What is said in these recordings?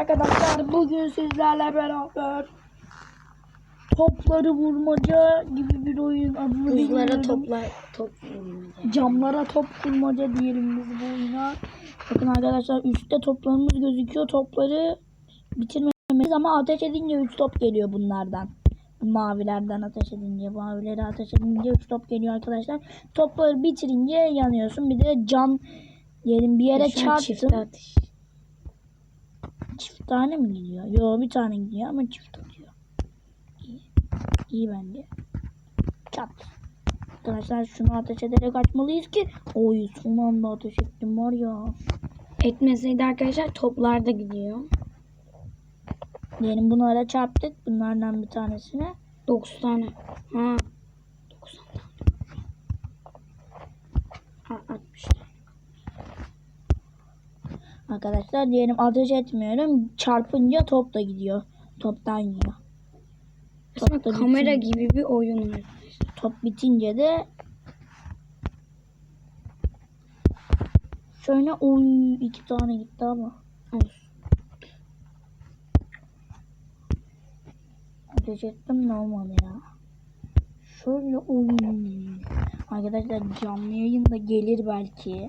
Arkadaşlar bugün sizlerle beraber topları vurmaca gibi bir oyun adını Buzlara bilmiyorum. topla top vurmaca. Camlara top vurmaca diyelim biz bu oyuna. Bakın arkadaşlar üstte toplarımız gözüküyor. Topları bitirmemiz ama ateş edince 3 top geliyor bunlardan. Bu mavilerden ateş edince, mavileri ateş edince 3 top geliyor arkadaşlar. Topları bitirince yanıyorsun. Bir de cam diyelim bir yere çarptın. Çift tane mi gidiyor? Yo bir tane gidiyor ama çift atıyor. İyi. İyi bence. Çat. Arkadaşlar şunu ateş ederek açmalıyız ki. Oy son anda ateş ettim var ya. Etmeseydi arkadaşlar toplar da gidiyor. Diyelim bunlara çarptık. Bunlardan bir tanesine. 9 tane. Ha. 90 tane. Ha 60 tane. Arkadaşlar diyelim ateş etmiyorum. Çarpınca top da gidiyor. Toptan yiyor. Aslında Top da kamera bitince- gibi bir oyun var. Top bitince de şöyle oy iki tane gitti ama. Olsun. Ateş ettim de olmadı ya. Şöyle oy. Arkadaşlar canlı yayında gelir belki.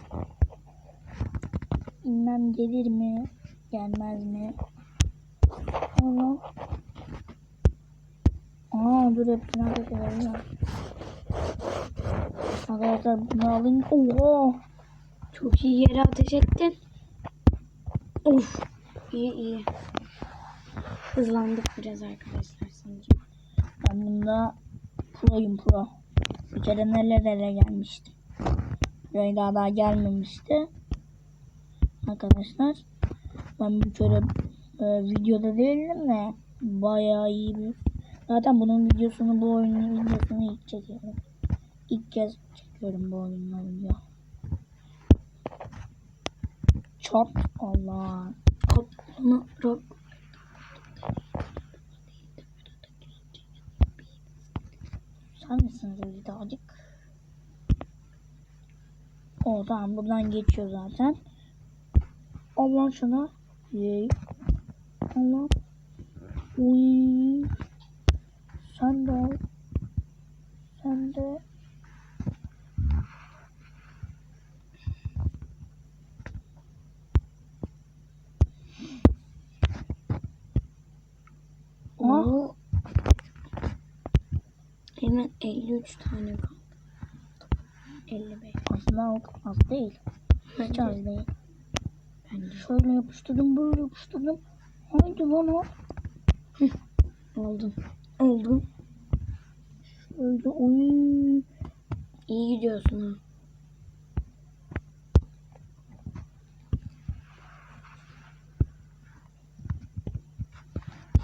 Bilmem gelir mi? Gelmez mi? Allah. Aa dur hepsini ateş edelim. Arkadaşlar bunu alın. Oha. Çok iyi yere ateş ettin. Of. İyi iyi. Hızlandık biraz arkadaşlar sanırım. Ben bunda proyum pro. Bir kere nerelere gelmiştim. Buraya daha, daha gelmemişti. Arkadaşlar. Ben kere e, videoda değildim de bayağı iyi bir Zaten bunun videosunu bu oyunun videosunu ilk çekiyorum. İlk kez çekiyorum bu oyunla video. Çok Allah. Onu rock. Sen misiniz Özdağcık? O tamam buradan geçiyor zaten. Allah şuna. Yey. Allah. Uy. Sen de al. Sen de. Ah. Oo. Hemen 53 tane kaldı. 55. Aslında o az değil. Hiç az değil. Şöyle yapıştırdım böyle yapıştırdım. Haydi lan o. Oldu. Oldu. Şöyle oy. İyi gidiyorsun ha.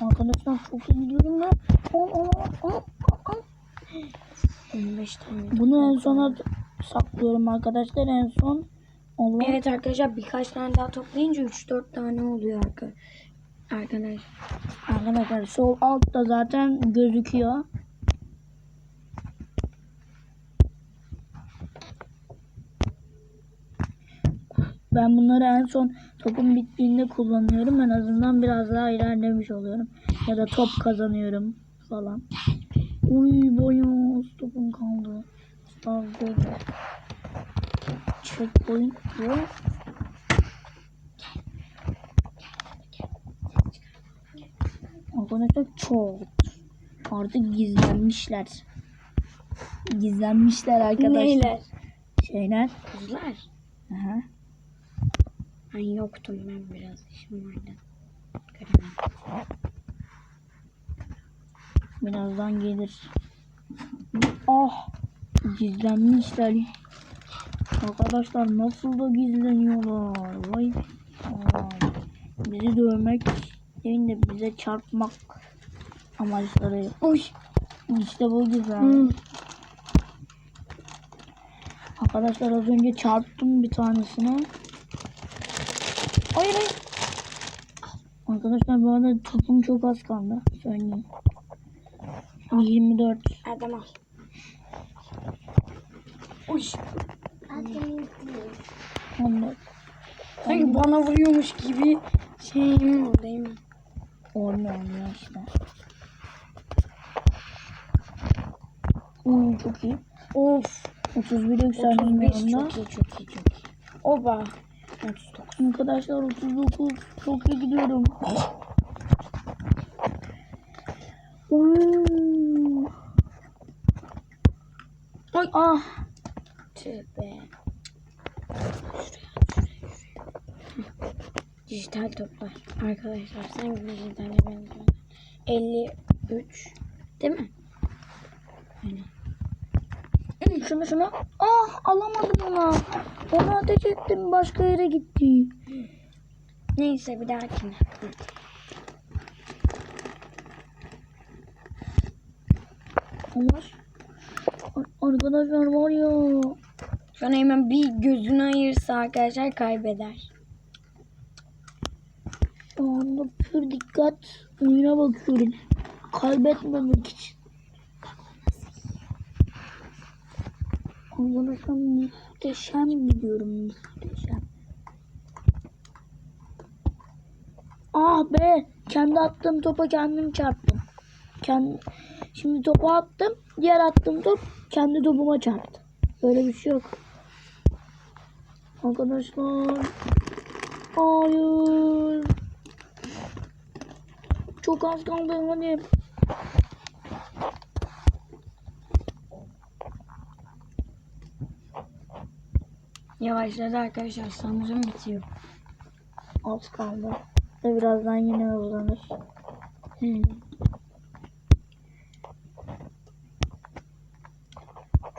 Arkadaşlar çok iyi gidiyorum ben. Al al al al al. 15 tane. Bunu en sona saklıyorum arkadaşlar. En son Allah. Evet arkadaşlar birkaç tane daha toplayınca 3-4 tane oluyor arka. Arkadaşlar. Arkadaşlar sol altta zaten gözüküyor. Ben bunları en son topun bittiğinde kullanıyorum. En azından biraz daha ilerlemiş oluyorum. Ya da top kazanıyorum falan. Uy boyu topum kaldı. Böyle. Checkpoint bu. Arkadaşlar çok. Artık gizlenmişler. Gizlenmişler arkadaşlar. Neyler? Şeyler. Kızlar. Aha. Ben yoktum ben biraz işim vardı. Göremem. Birazdan gelir. Ah. Gizlenmişler. Arkadaşlar nasıl da gizleniyorlar. Vay. Vay. Bizi dövmek değil de bize çarpmak amaçları. Uy. İşte bu güzel. Hmm. Arkadaşlar az önce çarptım bir tanesine. Hayır hayır. Arkadaşlar bu arada topum çok az kaldı. Söyleyeyim. 24. Erdem al. Uy. 14. Sanki bana vuruyormuş gibi Şey mi o değil mi? Olmuyor olmuyor işte. Uy çok iyi. Of. 31 yükseldim 31 yanında. çok iyi çok iyi çok iyi. Oba. 39. Arkadaşlar 39 çok iyi gidiyorum. Uy. Ay. Ah. Tövbe. Dijital toplar. Arkadaşlar sen gibi dijital benziyor. 53 değil mi? Şunu şunu. Ah alamadım onu. Onu ateş ettim başka yere gitti. Neyse bir dahakine. Ama arkadaşlar var ya. Şu hemen bir gözünü ayırsa arkadaşlar kaybeder. Şu anda pür dikkat oyuna bakıyorum. Kaybetmemek için. Arkadaşlar muhteşem gidiyorum muhteşem. Ah be kendi attığım topa kendim çarptım. Kendi, şimdi topu attım diğer attığım top kendi topuma çarptı. Böyle bir şey yok. Arkadaşlar Hayır. Çok az kaldı hadi. Yavaşladı arkadaşlar. Sanırım bitiyor. Az kaldı. Ve birazdan yine hızlanır. Hmm.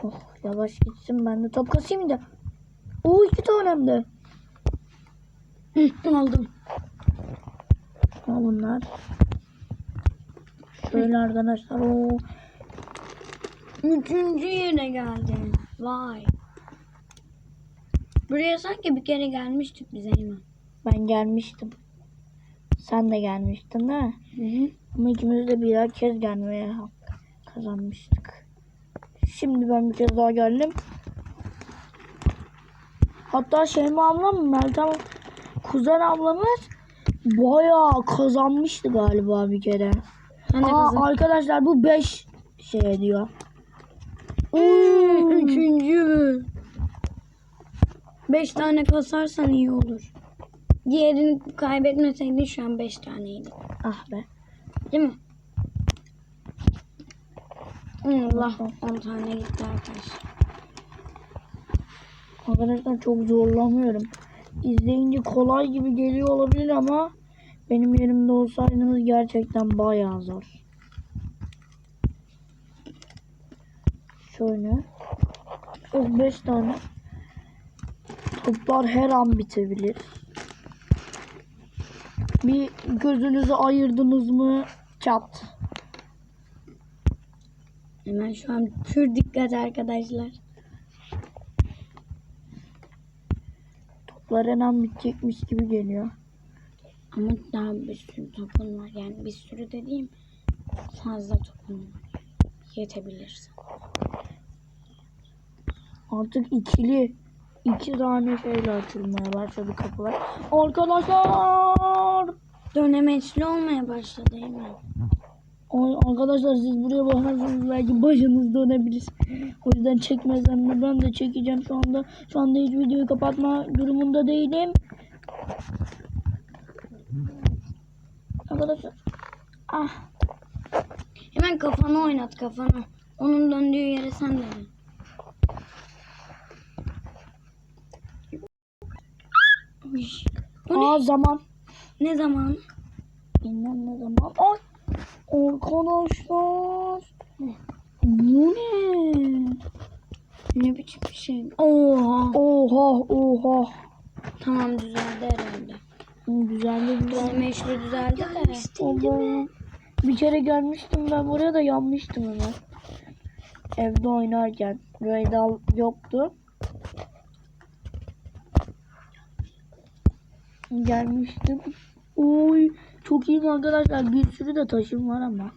Oh yavaş gitsin ben de top kasayım da. Oo iki tanem de. Aldım. Al bunlar. Şöyle arkadaşlar. Oo. Üçüncü yere geldim. Vay. Buraya sanki bir kere gelmiştik biz Eymen. Ben gelmiştim. Sen de gelmiştin değil mi? Hı hı. Ama ikimiz de birer kez gelmeye hak kazanmıştık. Şimdi ben bir kez daha geldim. Hatta Şeyma ablam Meltem kuzen ablamız bayağı kazanmıştı galiba bir kere. De Aa, kızım. arkadaşlar bu 5 şey diyor. Hmm, Üçüncü. Beş tane kasarsan iyi olur. Diğerini kaybetmeseydin şu an beş taneydi. Ah be. Değil mi? Allah 10 tane gitti arkadaşlar. Arkadaşlar çok zorlamıyorum. İzleyince kolay gibi geliyor olabilir ama benim yerimde olsaydınız gerçekten bayağı zor. Şöyle. Çok 5 tane. Toplar her an bitebilir. Bir gözünüzü ayırdınız mı çat. Hemen şu an pür dikkat arkadaşlar. An bitecekmiş gibi geliyor. Ama daha bir sürü topun var. Yani bir sürü dediğim fazla topun var. Yetebilirsin. Artık ikili iki tane şeyle açılmaya başladı kapılar. Arkadaşlar! Dönemeçli olmaya başladı değil mi? Ay, arkadaşlar siz buraya bakarsanız belki başınız dönebilir. O yüzden çekmesem mi? Ben de çekeceğim şu anda. Şu anda hiç videoyu kapatma durumunda değilim. Arkadaşlar. Ah. Hemen kafanı oynat kafanı. Onun döndüğü yere sen de dön. Ne? Aa zaman. Ne zaman? Bilmem ne zaman. Ay. Arkadaşlar. Bu ne? Ne biçim bir şey? Oha. Oha oha. Tamam düzeldi herhalde. Güzeldi güzel. Dönemeçli düzeldi de. Bir kere gelmiştim ben buraya da yanmıştım hemen. Evde oynarken. Raydal yoktu. Gelmiştim. Oy çok iyi arkadaşlar. Bir sürü de taşım var ama.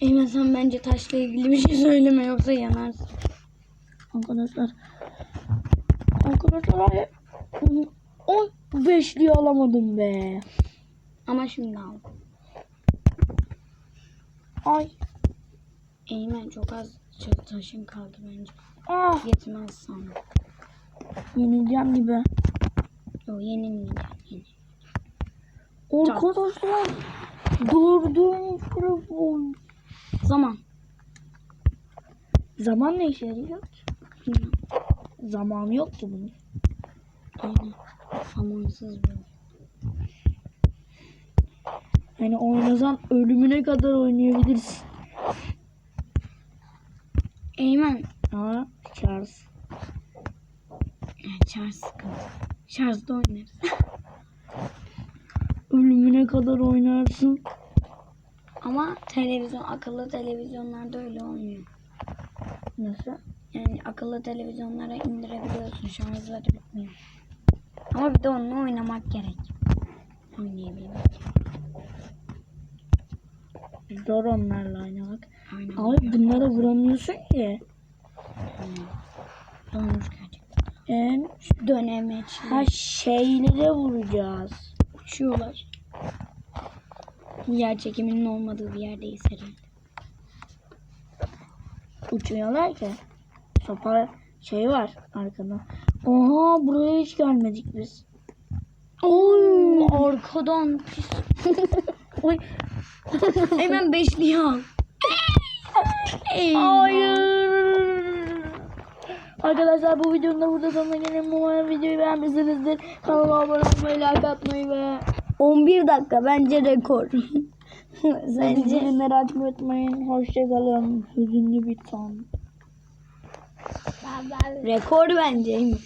Eymen sen bence taşla ilgili bir şey söyleme yoksa yanarsın. Arkadaşlar. Arkadaşlar ay. Oy Bu beşliği alamadım be. Ama şimdi al. Ay. Eymen çok az taşın kaldı bence. Ah. Yetmez sana. Yenileceğim gibi. Yok yenilmeyeceksin. Arkadaşlar. Dördüncü telefon. Zaman. Zaman ne işe yarıyor? Bilmem. Zamanı yok ki bunun. Aynen. Zamansız oyun. Yani oynasan ölümüne kadar oynayabilirsin. Eymen. Ha, Charles. Evet, şarj sıkıntı. Şarjda oynarız. Ölümüne kadar oynarsın. Ama televizyon, akıllı televizyonlarda öyle olmuyor. Nasıl? Yani akıllı televizyonlara indirebiliyorsun. Şarjları bitmiyor. Ama bir de onunla oynamak gerek. Oynayabilmek. Zor onlarla oynamak. Aynen. Abi bunlara vuramıyorsun ki. Zormuş gerçekten. En Dönemeçli. ha şeylere vuracağız. Uçuyorlar. Yer çekiminin olmadığı bir yerdeyiz herhalde. Uçuyorlar ki. Sopa şey var arkada. Oha buraya hiç gelmedik biz. Oy, arkadan pis. Oy. Hemen beşliği al. Hayır. Arkadaşlar bu videonun da burada sonuna gelelim. Umarım videoyu beğenmişsinizdir. Kanalıma abone olmayı, like atmayı ve 11 dakika bence rekor. Ürünleri açmayı unutmayın. Hoşçakalın. Hüzünlü bir son. rekor bence.